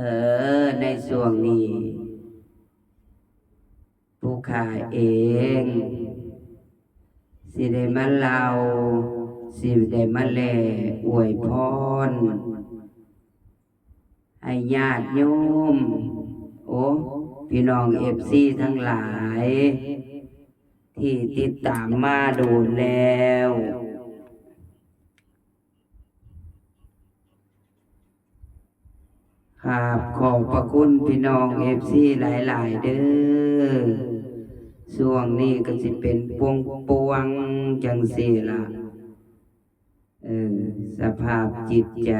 เออ ในช่วงนี้ ผู้ขายเอง สิได้มาเล่า สิได้มาแลอวยพร ให้ญาติโยม โอ้พี่น้องเอฟซีทั้งหลาย ที่ติดตามมาดูแล้ว ครับขอบพระคุณพี่น้องเอฟซีหลาย ๆ เด้อช่วงนี้ก็สิเป็นปวงปวงจังสีละเออสภาพจิตใจ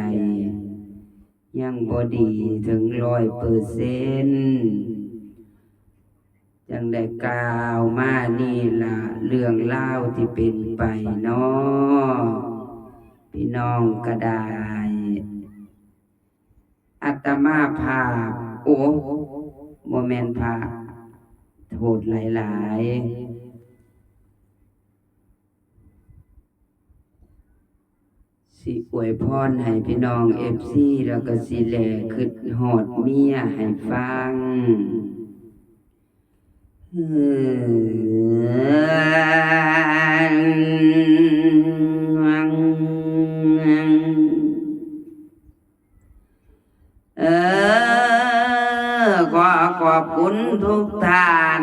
ยังบอดีถึงร้อยเปอร์เซ็นจังได้กล่าวมานี่ละเรื่องเล่าที่เป็นไปเนาะพี่น้องก็ได้ อัตมาภาโอ้โมเมนภาพโทษหลายๆสิอวยพรให้พี่น้องเอฟซีแล้วก็สิแลขึ้นหอดเมียให้ฟังเอ ขอบคุณทุกทาน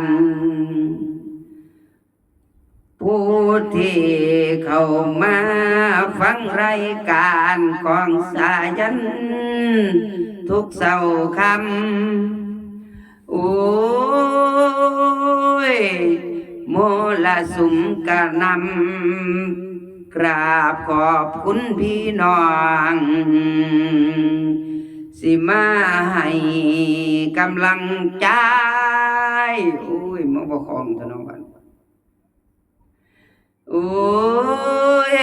ผู้ที่เข้ามาฟังรายการของสายัน ทุกเสาคำโอ้ยโมละสุมกะนำกราบขอบคุณพี่น้อง สิมาให้กำลังใจโอ้ยมองบ่คองทะน้องวันโอ้ย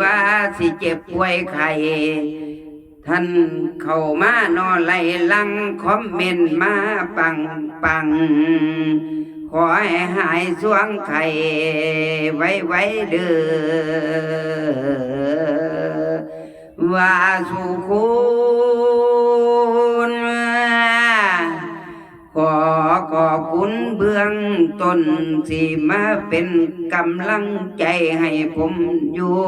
ว่าสิเจ็บป่วยไข้ท่านเข้ามานอนไล่ลังคอมเมนต์มาปังปังขอให้หายสวงไข้ไว้ไว้เด้อว่าสุคุ อบคุณเบื้องต้นที่มาเป็นกำลังใจให้ผมอยู่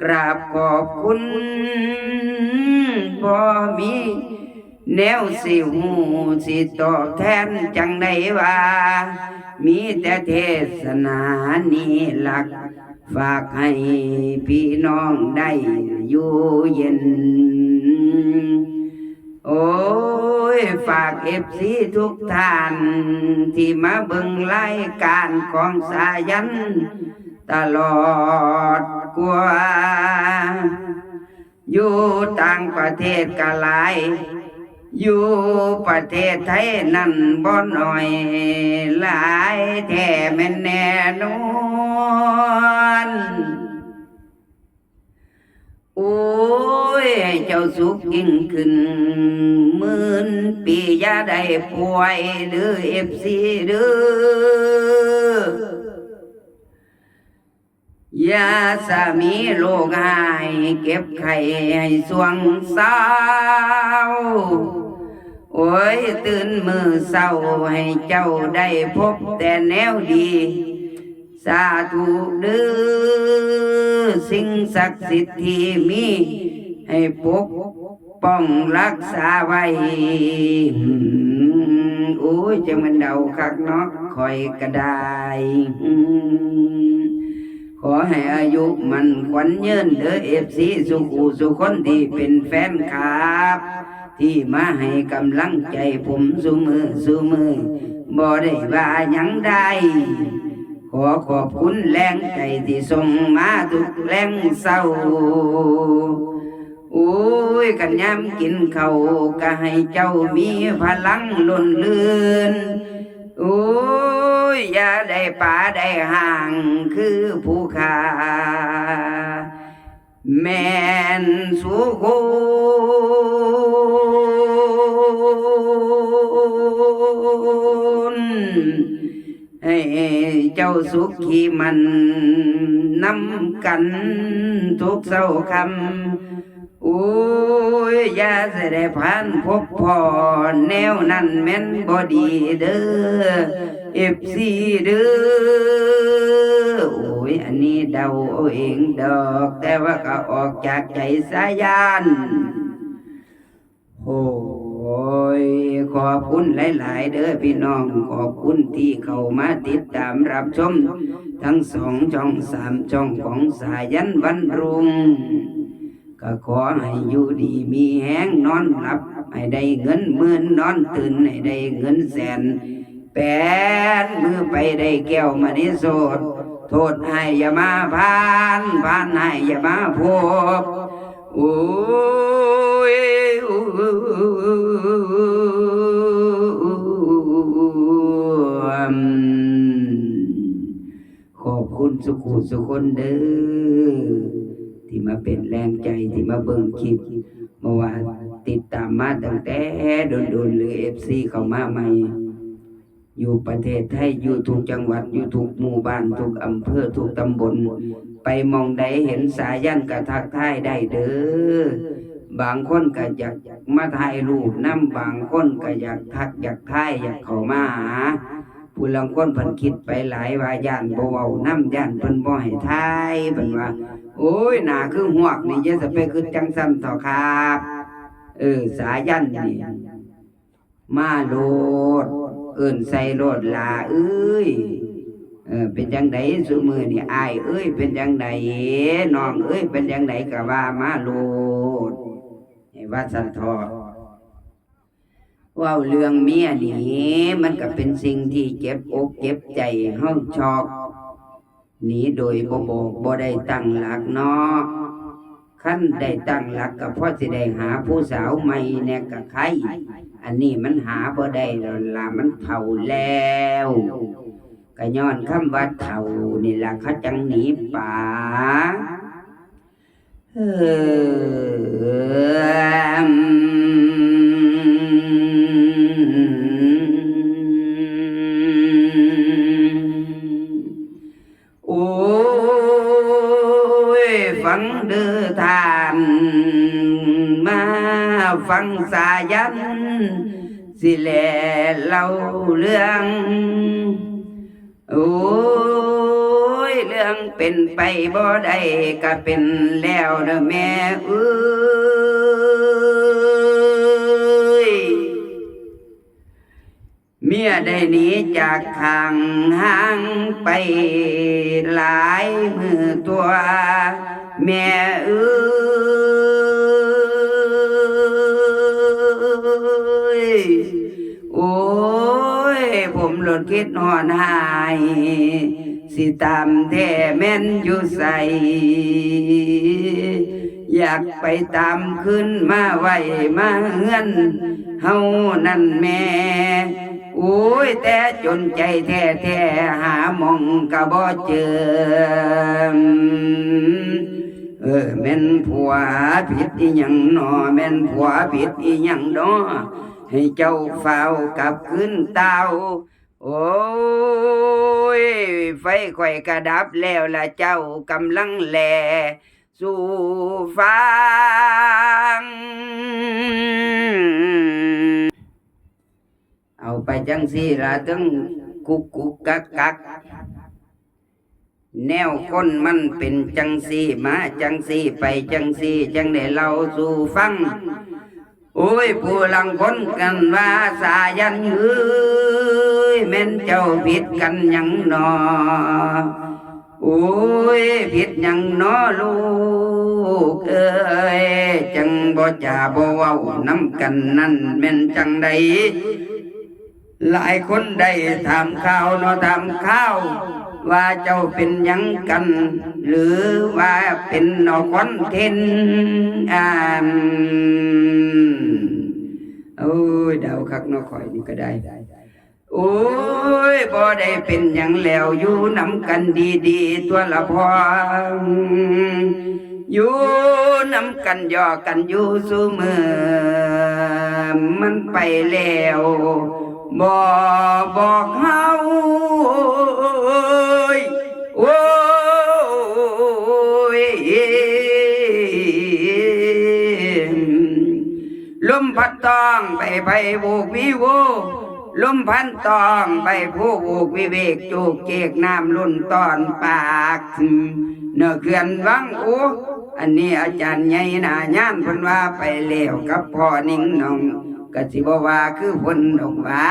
กราบขอบคุณบ่มีแนวสิหูสิตอบแทนจังได้ว่า มีแต่เทศนานี้หลัก ฝากให้พี่น้องได้อยู่เย็น โอ้ย ฝากเอฟซีทุกท่าน ที่มาเบิ่งรายการของสายัน ตลอดกว่า อยู่ต่างประเทศก็หลาย อยู่ประเทศไทยนั่นบ่น้อยหลายแท้แม่นแน่นอน โอ้ยเจ้าสุขยิ่งขึ้นหมื่นปียาได้ป่วยเด้อเอฟซีเด้อยาสามีโลกหายเก็บไข่ให้สวงเศร้าโอ้ยตื่นมือเศร้าให้เจ้าได้พบแต่แนวดี สาธุเด้อสิ่งศักดิ์สิทธิ์ที่มีให้ปกป้องรักษาไว้อืมโอ้ยจะมันเดาคักนาะคอยก็ไดขอให้อายุมันขวัญเยืนเด้อเอฟซีสุขูสุคนที่เป็นแฟนคลับ ที่มาให้กำลังใจผมสุมือสุมือบ่ได้ว่ายังได้ ขอขอบคุณแรงใจที่ส่งมาทุกแรงเศร้าโอ้ยกันยามกินเขาก็ให้เจ้ามีพลังล้นเลือนโอ้ยอย่าได้ป่าได้ห่างคือผู้ขาแม่นสุคุณ เจ้าสุขีมันนำกันทุกเศร้าคำโอ้ยยาเสได็จผ่านพบพอแนวนั้นแม่นบ่ดีเด้อเอฟซีเด้อโอ้ยอันนี้เดาเอาเองดอก แต่ว่าก็ออกจากใจสายานโอ้ ยขอบคุณหลาย ๆ เด้อพี่น้องขอบคุณที่เข้ามาติดตามรับชม ทั้งสองช่องสามช่องของสายันวันรุงก็ขอให้อยู่ดีมีแห้งนอนหลับ ให้ได้เงินหมื่นนอนตื่นให้ได้เงินแสนแปดมือไปได้แก้วมานิโสดโทษให้อย่ามาพานพานให้อย่ามาพบโอ้ ขอบคุณสุขุสุคนเด้อที่มาเป็นแรงใจที่มาเบิ่งคลิปเมื่อวานติดตามมาตั้งแต่โดนๆหรือเอฟซีเข้ามาใหม่อยู่ประเทศไทยอยู่ทุกจังหวัดอยู่ทุกหมู่บ้านทุกอำเภอทุกตำบล ไปมองใดเห็นสายันกระทักทายได้เด้อ บางคนก็อยากมาถ่ายรูปน้ำบางคนก็อยากทักอยากทายอยากเข้ามาหาผู้ลังคนเพิ่นคิดไปหลายว่าย่านบ่เว้าน้ำย่านเพิ่นบ่ให้ทายเพิ่นว่า โอ้ยหน้าคือหวกนี่อย่าสะไปคือจังซั่นต่อครับเออสายันนี่มาโลด เอิ้นใส่โลดลาเอ้ยเออเป็นจังไดซุมือนี่อายเอ้ยเป็นจังไดน้องเอ้ยเป็นจังไดก็ว่ามาโลด ว่าสันทอว่าเรื่องเมียนี่มันก็เป็นสิ่งที่เจ็บอกเจ็บใจเฮาชอกหนีโดยบ่บอกบ่ได้ตั้งหลักเนาะขั้นได้ตั้งหลักก็เพราะสิได้หาผู้สาวใหม่แน่กับใครอันนี้มันหาบ่ได้แล้วล่ะมันเฒ่าแล้วก็ย้อนคำว่าเฒ่านี่ล่ะเขาจังหนีป่า เออโอ้ยฟังเดือท รื่องโอ้ยเรื่องเป็นไปบ่ได้ก็เป็นแล้วเด้อแม่เอ้ยเมียได้หนีจากทางห้างไปหลายมือตัว แม่เอ้ยโอ้ย ผมหลดคิดหอนหาย สิตามแท้แม่นอยู่ใส อยากไปตามขึ้นมาไหวมาเฮือนเฮานั่นแม่โอ้ยแต่จนใจแท้แท้หามองก็บ่เจอ เออแม่นผัวผิดอีหยังหนอแม่นผัวผิดอีหยังดอให้เจ้าเฝ้ากลับขึ้นเตา โอ้ย ไฟข่อยกระดับแล้วละเจ้ากำลังแลสู่ฟัง เอาไปจังสีละตึงกุกกุกกักกักแนวคนมันเป็นจังสีมาจังสีไปจังสีจังได้เล่าสู่ฟัง โอ้ยผู้ลังคนกันว่าสายันเอ้ยแม่นเจ้าผิดกันยังหนอโอ้ยผิดยังนอลูกเอ้ยจังบ่จ่าบ่เว้าน้ำกันนั่นแม่นจังใดหลายคนได้ถามข่าวเนาะถามข่าว ว่าเจ้าเป็นยังกัน หรือว่าเป็นนอคอนเทนอ่านโอ้ยเดาคักนอคอยนี่ก็ได้โอ้ยบ่ได้เป็นหยังแล้วอยู่นำกันดีๆตัวละพออยู่นำกันย่อกันอยู่สู้มือมันไปแล้วบ่บอกเฮา ตองไปไปโบกวิวลมพันตองไปผู้โบกวิเวกจูกเจกน้ำลุ่นตอนปากเนื้อเขื่อนวังโออันนี้อาจารย์ใหญ่นาย่านพนว่าไปแล้วกับพ่อนิ่งนองกสิบว่าคือพนดอกว่า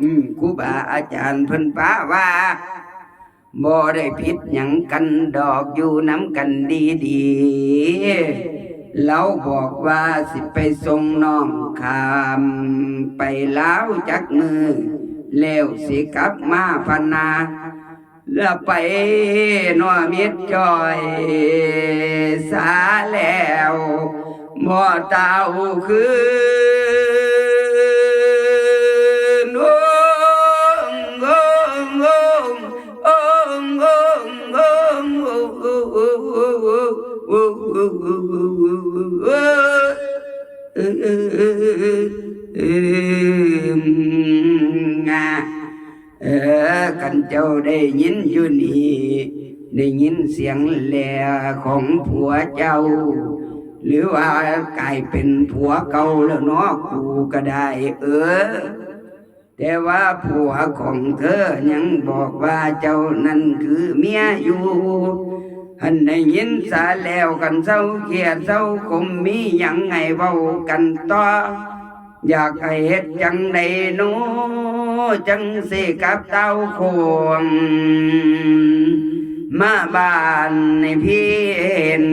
อืมครูบาอาจารย์พนป้าว่าบ่ได้ผิดหยังกันดอกอยู่น้ำกันดีดี เราบอกว่าสิไปส่งน้องคามไปแล้วจักมือแล้วสิกลับมาพนาแล้วไปนัวมิดจอยสาแล้วบ่เต้าคือ กันเจ้าได้ยินอยู่นี่ได้ยินเสียงแหล่ของผัวเจ้า หรือว่ากลายเป็นผัวเก่าแล้วเนาะกูก็ได้ เออ แต่ว่าผัวของเธอยังบอกว่าเจ้านั้นคือเมียอยู่ หันได้ยินสาแล้วกันเศร้าเกียดเศร้าคมมีหยังไงเว้ากันต่ออยากให้เฮ็ดจังใดโนจังสิกับเต้าคงมาบ้านในพี่เห็น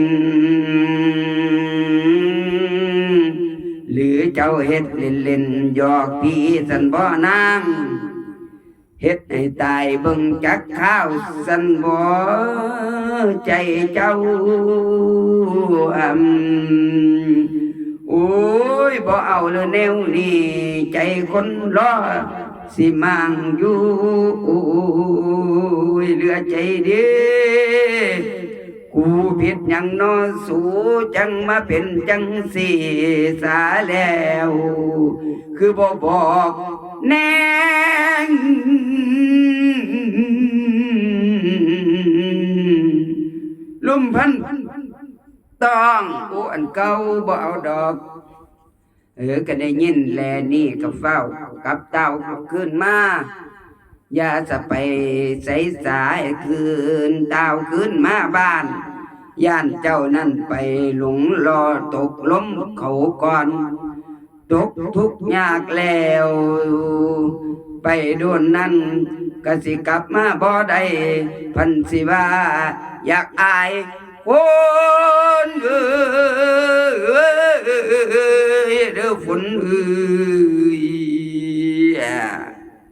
หรือเจ้าเฮ็ดเล่นเล่นๆหยอกพี่สันบ่นาง เฮ็ดให้ตายเบิ่งจักข้าวสันบ่ใจเจ้าอำโอ้ยบ่เอาเลยแนวนี้ใจคนรอสิมังอยู่เหลือใจเดีกูผิดยังนอสูจังมาเป็นจังสีสาแล้ว คือบ่บอก แน่ลุ่มพันต้องกูอันเก่าบ่เอาดอก เออก็ได้ยินแลนี่กับเฝ้ากับเต้าขึ้นมาอย่าจะไปใส่สายคืนเต้าขึ้นมาบ้านย่านเจ้านั่นไปหลงรอตกล้มเขาก่อน ตกทุกข์ยากแล้ว ไปโดนนั่นก็สิกลับมาบ่ได้พันสิว่าอยากอายคนเอ้ยเด้อฝนเอ้ย